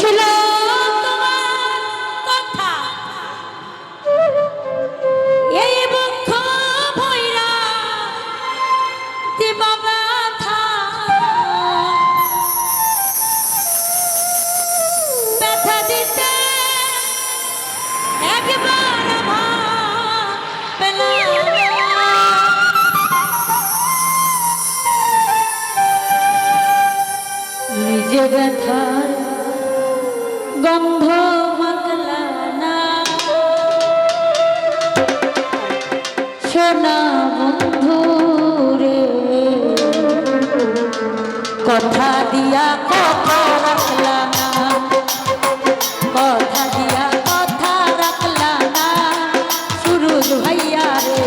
ছিল কথা দিয়া কথা রাখলা না। কথা দিয়া কথা রাখলা না। সুরুজ ভাইয়া রে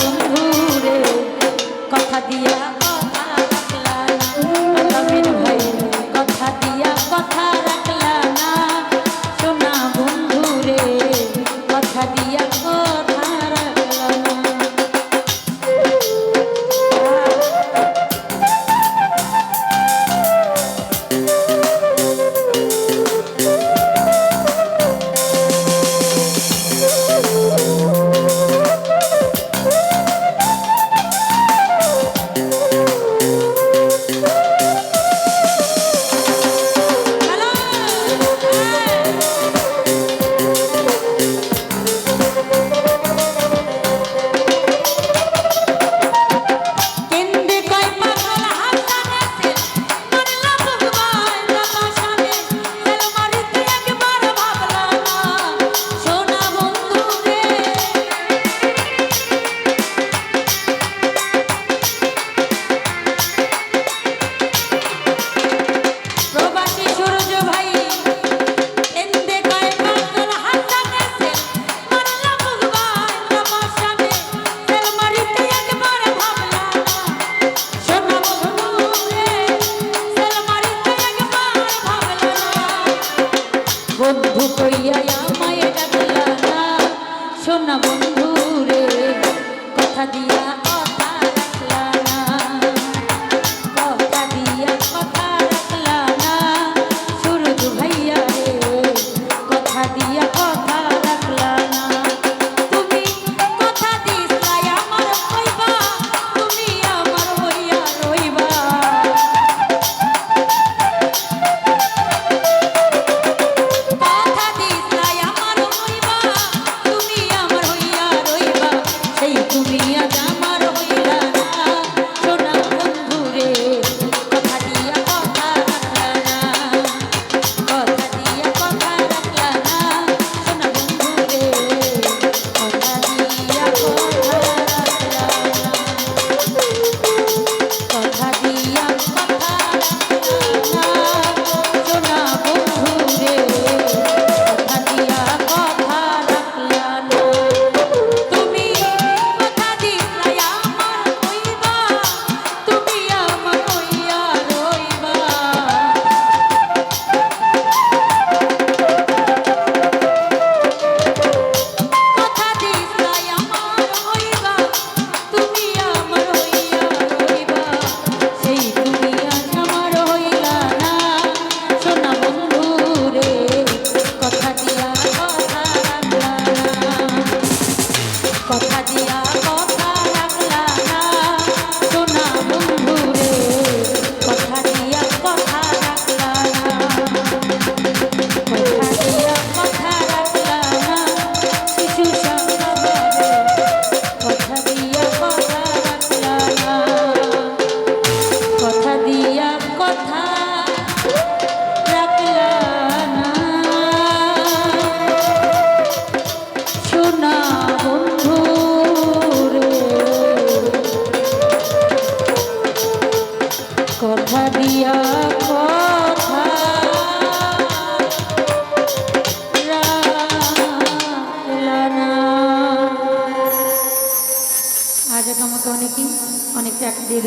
বন্ধু কথা দিয়া না